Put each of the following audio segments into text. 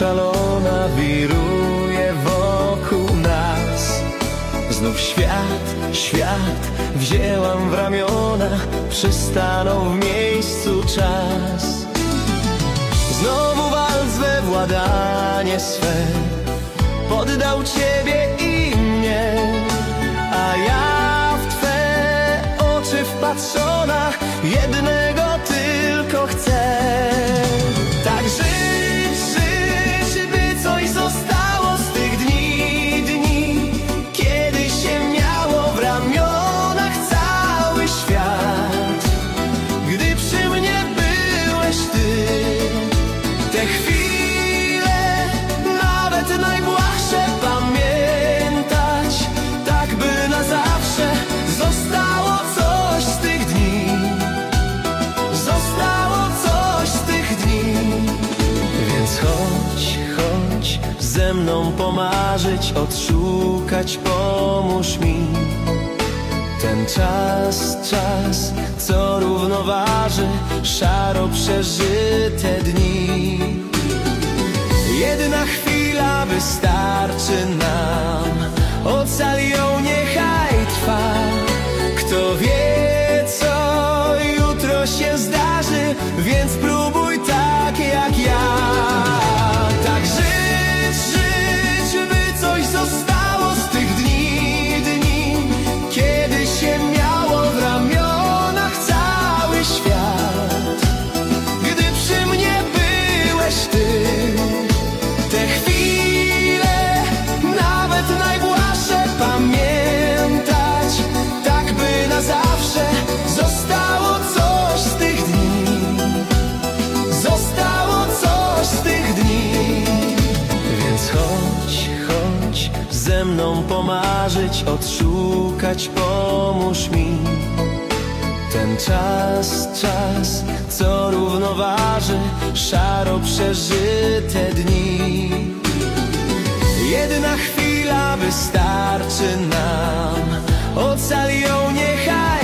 szalona wiruje wokół nas. Znów świat, świat wzięłam w ramiona Przystanął w miejscu czas. Znowu walc we władanie swe Poddał Ciebie i mnie A ja w Twe oczy wpatrzona Jednej ze mną pomarzyć, odszukać, pomóż mi. Ten czas, czas, co równoważy szaro przeżyte dni. Jedna chwila wystarczy nam. odszukać, pomóż mi. Ten czas, czas, co równoważy szaro przeżyte dni. Jedna chwila wystarczy nam, ocal ją niechaj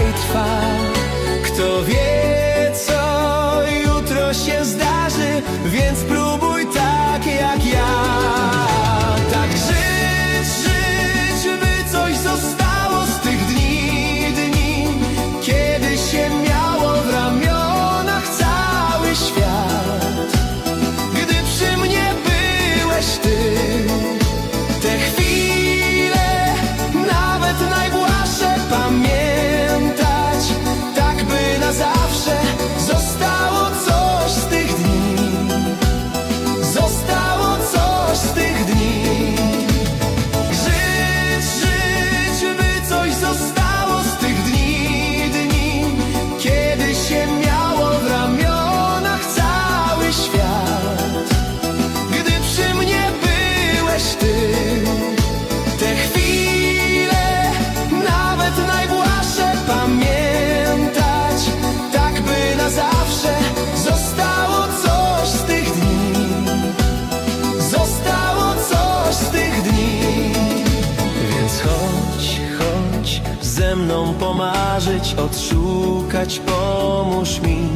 odszukać, pomóż mi.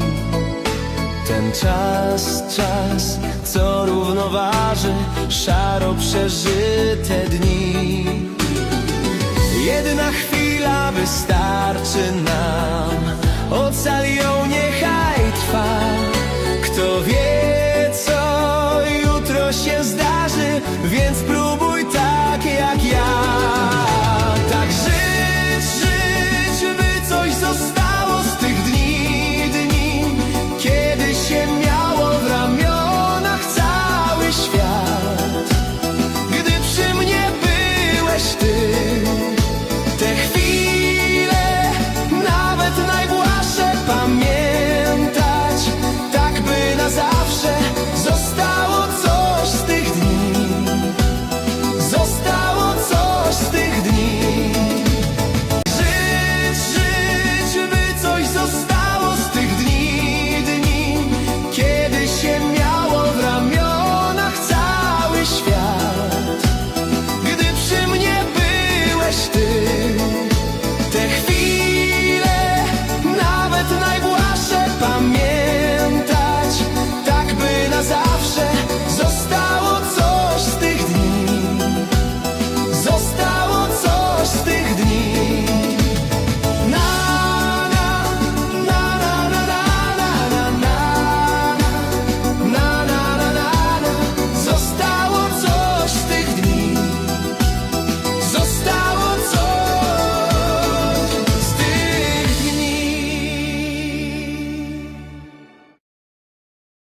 Ten czas, czas, co równoważy szaro przeżyte dni. Jedna chwila wystarczy nam, ocal ją niechaj trwa. Kto wie, co jutro się zdarzy, więc próbuj